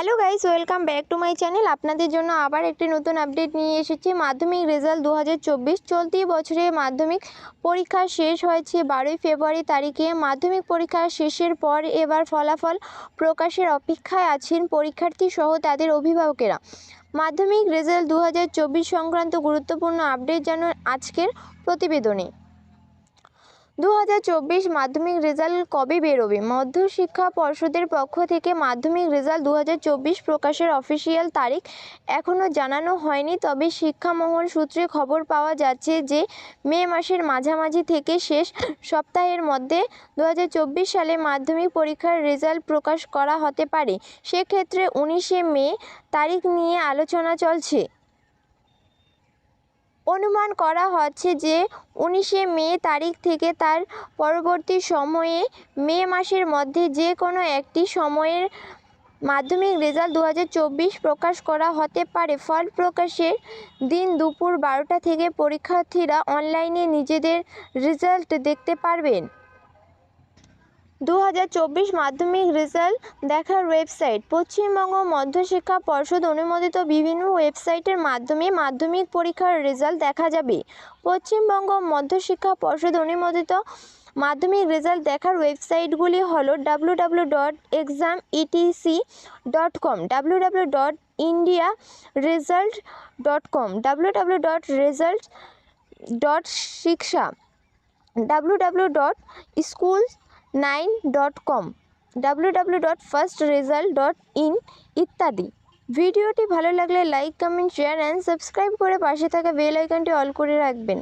Hello guys welcome back to my channel আপনাদের জন্য আবার একটি নতুন আপডেট নিয়ে এসেছি। মাধ্যমিক রেজাল্ট দু হাজার চব্বিশ চলতি বছরে মাধ্যমিক পরীক্ষা শেষ হয়েছে বারোই ফেব্রুয়ারি তারিখে। মাধ্যমিক পরীক্ষা শেষের পর এবার ফলাফল প্রকাশের অপেক্ষায় আছেন পরীক্ষার্থী সহ তাদের অভিভাবকেরা। মাধ্যমিক রেজাল্ট দু হাজার চব্বিশ সংক্রান্ত গুরুত্বপূর্ণ আপডেট জানান আজকের প্রতিবেদনে। দু হাজার চব্বিশ মাধ্যমিক রেজাল্ট কবে বেরোবে? মধ্যশিক্ষা পর্ষদের পক্ষ থেকে মাধ্যমিক রেজাল্ট দু হাজার চব্বিশ প্রকাশের অফিসিয়াল তারিখ এখনও জানানো হয়নি, তবে শিক্ষামহল সূত্রে খবর পাওয়া যাচ্ছে যে মে মাসের মাঝামাঝি থেকে শেষ সপ্তাহের মধ্যে দু হাজার চব্বিশ সালে মাধ্যমিক পরীক্ষার রেজাল্ট প্রকাশ করা হতে পারে। সেক্ষেত্রে উনিশে মে তারিখ নিয়ে আলোচনা চলছে। অনুমান করা হচ্ছে যে উনিশে মে তারিখ থেকে তার পরবর্তী সময়ে মে মাসের মধ্যে যে কোনো একটি সময়ের মাধ্যমিক রেজাল্ট দু হাজার চব্বিশ প্রকাশ করা হতে পারে। ফল প্রকাশের দিন দুপুর বারোটা থেকে পরীক্ষার্থীরা অনলাইনে নিজেদের রেজাল্ট দেখতে পারবেন। দু হাজার চব্বিশ মাধ্যমিক রেজাল্ট দেখার ওয়েবসাইট। পশ্চিমবঙ্গ মধ্যশিক্ষা পর্ষদ অনুমোদিত বিভিন্ন ওয়েবসাইটের মাধ্যমে মাধ্যমিক পরীক্ষার রেজাল্ট দেখা যাবে। পশ্চিমবঙ্গ মধ্যশিক্ষা পর্ষদ অনুমোদিত মাধ্যমিক রেজাল্ট দেখার ওয়েবসাইটগুলি হল W W dot exam ETC dot com W W dot India result dot com W W dot result dot shiksha W W dot school nine dot com W W dot first result dot in ইত্যাদি। ভিডিওটি ভালো লাগলে like comment share and subscribe করে পাশে থাকা bell আইকনটি all করে রাখবেন।